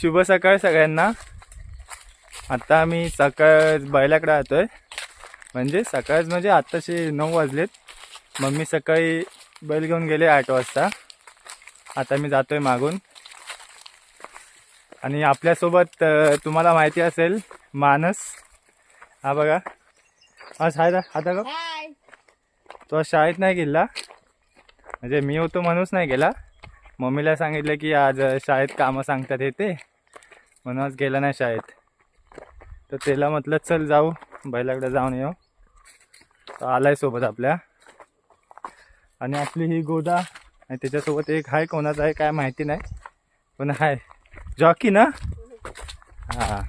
शुभ सकाळ सगळ्यांना. आता आम्ही सकाळ बैलाकडे राहतोय म्हणजे सकाळच म्हणजे आत्ताशे नऊ वाजलेत. मम्मी सकाळी बैल घेऊन गेले आठ वाजता. आता मी जातोय मागून. आणि आपल्यासोबत तुम्हाला माहिती असेल मानस. हा बघा. हा शाळेत आता का? तो शाळेत नाही गेला. म्हणजे मी होतो म्हणूनच नाही गेला. मम्मीला सांगितलं की आज शाळेत कामं सांगतात हे ते. म्हणून आज गेला नाही शाळेत. तर त्याला म्हटलं चल जाऊ बैलाकडे जाऊन येऊ. तर आलाय सोबत आपल्या. आणि आपली ही गोदा आणि त्याच्यासोबत एक आहे कोणाचा आहे काय माहिती नाही पण आहे जॉकी ना? हां.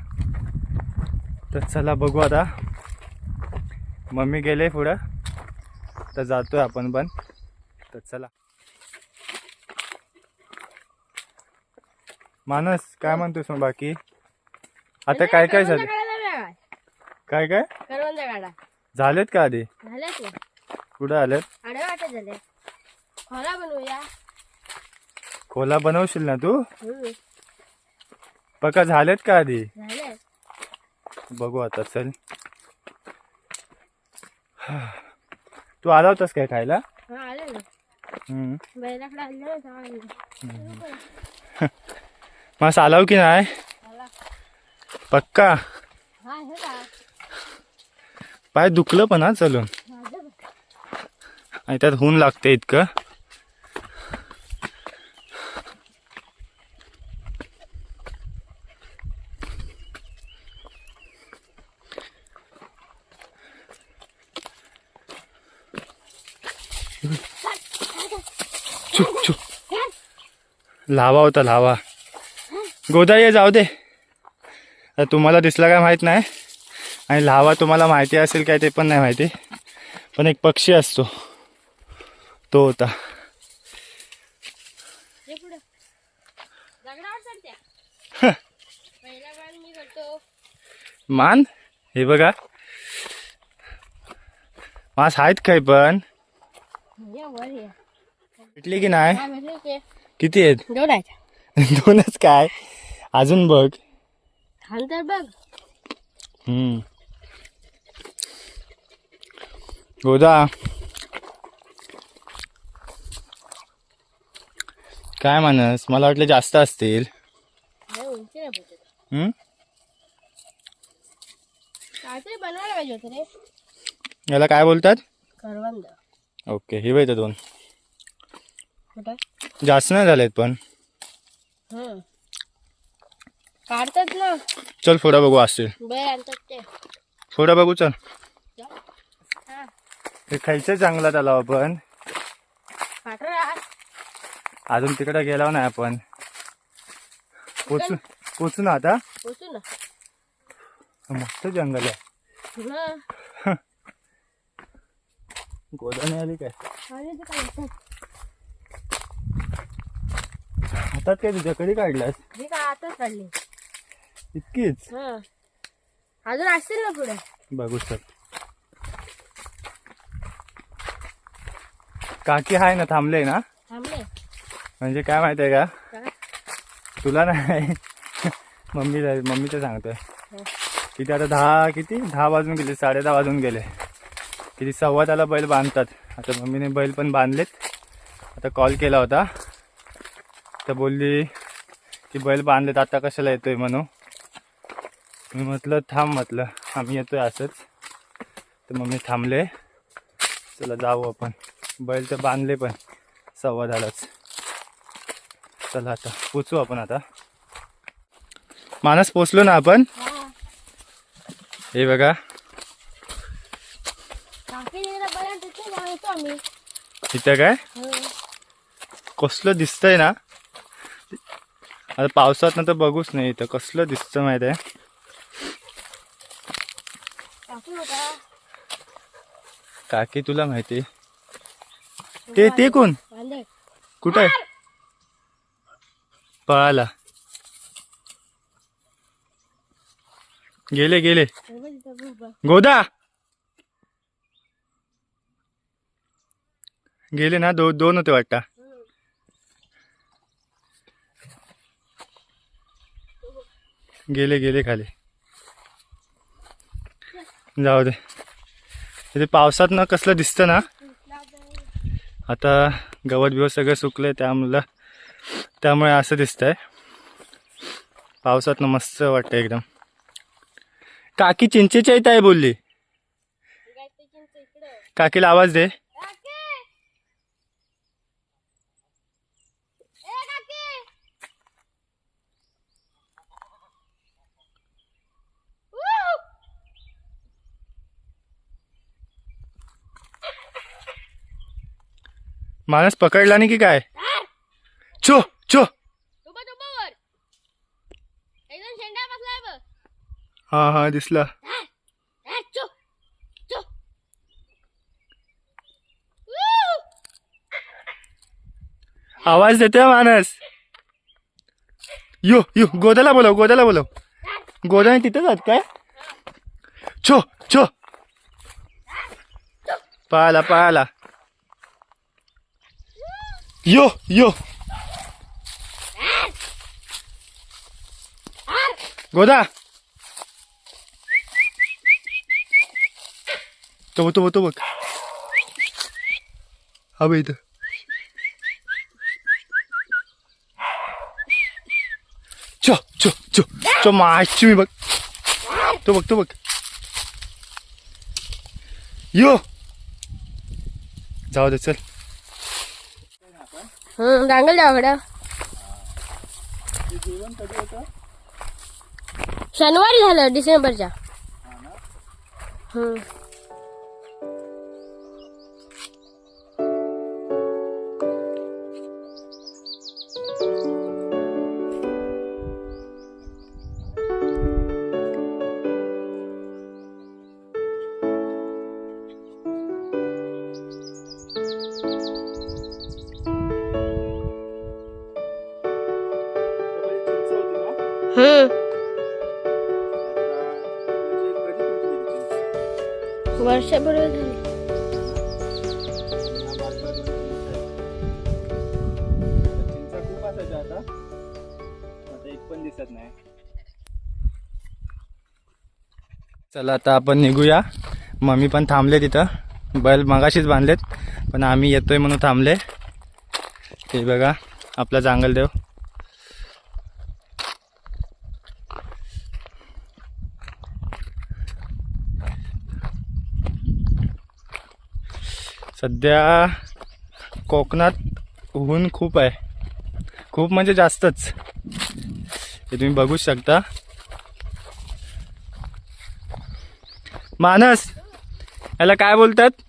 तर चला बघू आता. मम्मी गेले पुढं. तर जातोय आपण पण. तर चला. मानस काय म्हणतोस मग बाकी? आता काय काय झालं? काय काय करवंद झालेत का आधी? ना कुठं आलेत? आडे वाटत झाले खोला बनवूया. खोला बनवशील ना तू? हम्म, पक्का झालेत का आधी? झाले बघू आता चल. तू आला होतास काय खायला? हा आले ना. हम्म. बैलाकडे आणलं ना तेव्हा आणलं. मग चालाव की नाही. पक्का? पाय दुखलं पण हा चलून. आणि त्यात ऊन लागते इतकं. लावा होता लावा. गोदा ये जाऊ दे. तुम्हाला दिसला काय माहीत नाही. आणि लावा तुम्हाला माहिती असेल काय ते पण नाही माहिती. पण एक पक्षी असतो. तो होता. मान? हे बघा. मास आहेत काय पण? भेटली की नाही? किती आहेत. दोनच काय? अजून बघ. खाल तर बघ. हम्म. गोदा काय मानस? मला वाटलं जास्त असतील. उंची नाही भेटत हम्म? काहीतरी बनवायला पाहिजे होतं रे. याला काय बोलतात? करवंद. ओके हे बघ इथं दोन. कुठं? जास्त नाही झालेत पण. हं काढतात ना. चल पुढं बघू असतील. आणतात ते. पुढं बघू चल. हा. हे खायचं चांगला त्याला आपण. पाठरा अजून तिकडे गेलो नाही आपण. पोचू पोचू ना आता. पोचू ना. मस्त जंगल आहे. हं. गोदाने आली काय? आले? हातात काय तुझ्या कधी काढलास काय आताच काढले. इतकीच? हं. अजून असतील ना पुढे? बघू सर काकी हाय ना थांबले ना? थांबले. म्हणजे काय माहिती आहे का? काय? तुला नाही. मम्मीला मम्मीचं सांगतोय. हं. किती आता दहा किती? दहा वाजून गेले साडे दहा वाजून गेले. किती सव्वा त्याला बैल बांधतात. आता मम्मीने बैल पण बांधलेत. आता कॉल केला होता. तर बोलली की बैल बांधलेत आता कशाला येतोय म्हणून? मी म्हटलं थांब म्हटलं आम्ही येतोय असंच. तर मम्मी थांबले. चला जाऊ आपण. बैल तर बांधले पण सव्वा झालाच चला आता पोचू आपण आता. मानस पोचलो ना आपण? हा. बघा. इथं काय? हं. कसलं दिसतंय ना? आता पावसात ना तर बघूच नाही इथं. कसलं दिसतं माहिती आहे काकू होता काकी तुला माहिती ते ते कोण? कुठं आहे? पळाला. गेले गेले. गोदा! गेले ना दो दोन होते वाटता. गेले गेले खाली. जाऊ दे. इथे पावसात ना कसलं दिसतं ना? आता गवत बिवत सगळं सुकलं त्यामुळं त्यामुळे असं दिसतंय. पावसात ना मस्त वाटतं एकदम. काकी चिंचेची आहे ताई बोलली ते काकीला आवाज दे काकी ए काकी Woo! माणूस पकडला नाही की काय. छो छो. हा हा दिसला! आवाज देते माणस. यो यो गोदाला बोलव गोदाला बोलव. गोदाने तिथं जात काय? छो छो. पाला पाला यो यो। गोदा। तो बघ तो बघ तो बघ। हा बघ इथं. चो चो चो चो माशी मी बघ. तो बघ तो बघ. यो। जाऊ दे चल. हम्म डांगल जावाकडं शनिवारी झालं डिसेंबरच्या हम्म वर्षभर झाली. खूप असायच्या आता आता एक पण दिसत नाही चला आता आपण निघूया. मम्मी पण थांबले तिथं. बैल मगाशीच बांधलेत पण आम्ही येतोय म्हणून थांबले. ते बघा आपला जांगलदेव. सध्या कोकणात ऊन खूप आहे. खूप म्हणजे जास्तच. हे तुम्ही बघू शकता. मानस याला काय बोलतात?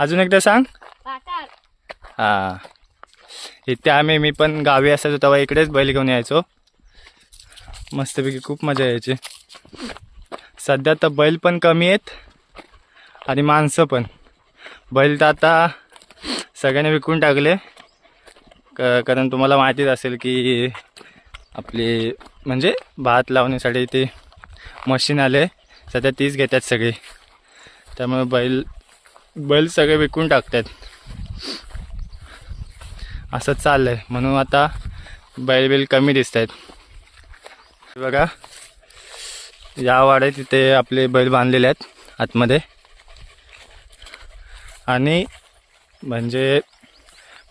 अजून एकदा सांग. हा. इथे आम्ही मी पण गावी असायचो तेव्हा इकडेच बैल घेऊन यायचो. मस्तपैकी खूप मजा यायची. सध्या तर बैल पण कमी आहेत आणि माणसं पण. बैल तर आता सगळ्यांनी विकून टाकले. क कारण तुम्हाला माहितीच असेल की आपली म्हणजे भात लावण्यासाठी ते मशीन आले. सध्या तीच घेतात सगळे. त्यामुळे बैल बैल सगळे विकून टाकतात. असं चाललंय. म्हणून आता बैल बिल कमी दिसत आहेत बघा. या वाड्यात तिथे आपले बैल बांधलेले आहेत आतमध्ये. आणि म्हणजे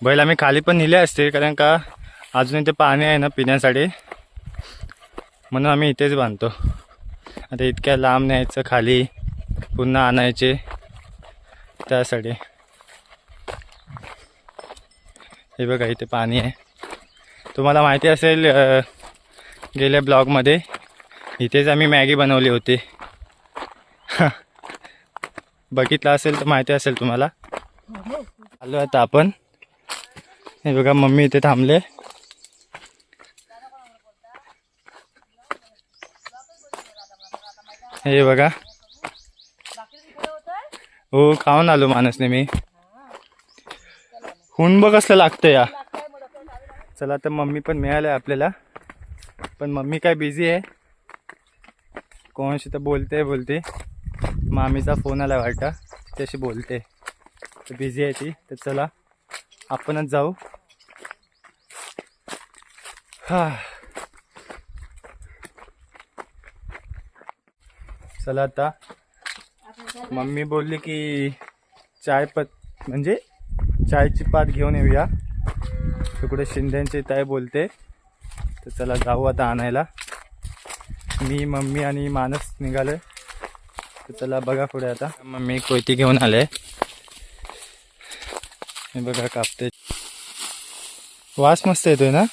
बैल आम्ही खाली पण नेले असते कारण का अजून इथे पाणी आहे ना पिण्यासाठी. म्हणून आम्ही इथेच बांधतो. आता इतक्या लांब न्यायचं खाली पुन्हा आणायचे त्यासाठी. हे बघा इथे पाणी आहे. तुम्हाला माहिती असेल गेल्या ब्लॉगमध्ये इथेच आम्ही मॅगी बनवली होती. बघितलं असेल तर माहिती असेल तुम्हाला. आलो आता आपण. हे बघा मम्मी इथे थांबले. हे बघा. हो खाऊन आलो माणसने मी. हुन बघ असलं लागतं या. चला तर मम्मी पण मिळालं आपल्याला. पण मम्मी काय बिझी आहे? कोणाशी तर बोलते बोलते. मामीचा फोन आला वाटतं. त्याशी बोलते. तर बिझी आहे ती. तर चला आपणच जाऊ. हा. चला आता. मम्मी बोलली की चाय पत म्हणजे चायची पात घेऊन येऊया. तिकडे शिंद्यांची ताई बोलते. तर चला जाऊ आता आणायला. मी मम्मी आणि मानस निघालोय तर चला बघा पुढे आता. मम्मी कोयती घेऊन आले. हे बघा कापते. वास मस्त येतोय ना?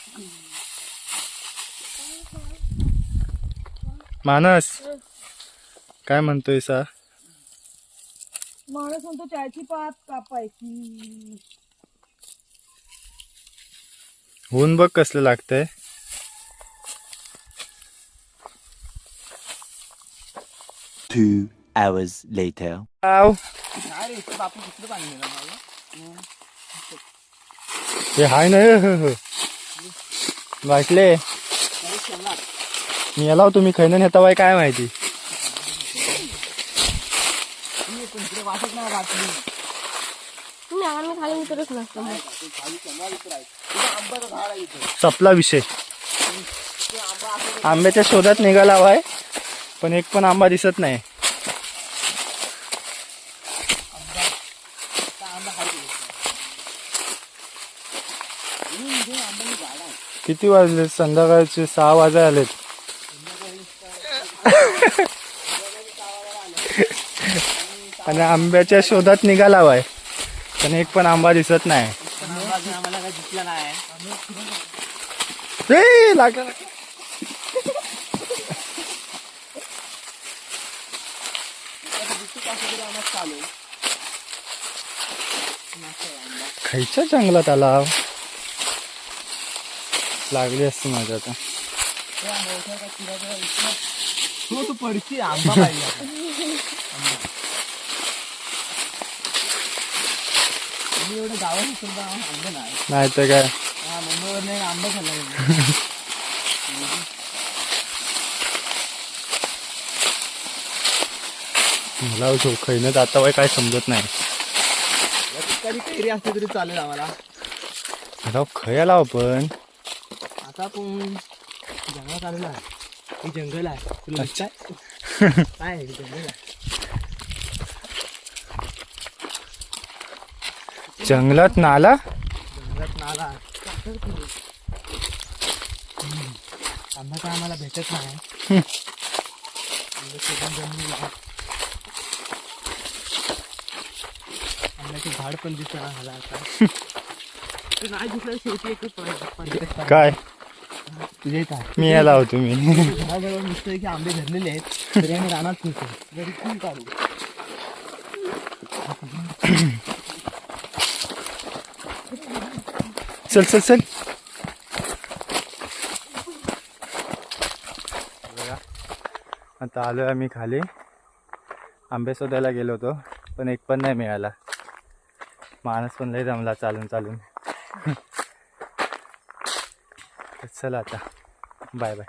मानस काय म्हणतोय सा? माणूस म्हणतो चायची पात कापायची. ऊन बघ कसलं लागतंय. Two hours later. हे हाय ना वाटले. मी याला तुम्ही खैन नेता बाय काय माहिती. सपला विषय. आंब्याच्या शोधात निघाला हवाय पण एक पण आंबा दिसत नाही. किती वाजले? संध्याकाळचे सहा वाजा आलेत. आणि आंब्याच्या शोधात निघाला हवाय पण एक पण आंबा दिसत नाही. लागला. खायच्या जंगलात आला. लागली असती माझ्या आता. तो पडची आंबा पाहिजे एवढं गावात सुद्धा आंबे नाही. नाही तर काय? हा मुंबईवर नाही आंबा खाल्ला. मला झोखईनं आता वय काय समजत नाही. कैरी तरी चालेल आम्हाला. खयाला आपण? आता आपण जंगलात आलेला हे जंगल आहे. तुला? काय आहे हे जंगल आहे? जंगलात नाला? जंगलात नाला. आहे. हम्म. आंबा काय आम्हाला भेटत नाही. आंबे शोधून जमिनीला आंब्याचे झाड पण दिसत झाला आता ते नाही दिसलं शेवटी काय? तुझे काय मी याला होतो मी की आंबे धरलेले आहेत तरी आम्ही रानात फिरतो घरी खूप काढू? चल चल चल. आता आलोय आम्ही खाली. आंबे शोधायला गेलो होतो पण एक पण नाही मिळाला. माणूस पण लय जमला चालून चालून. चला आता. Bye bye.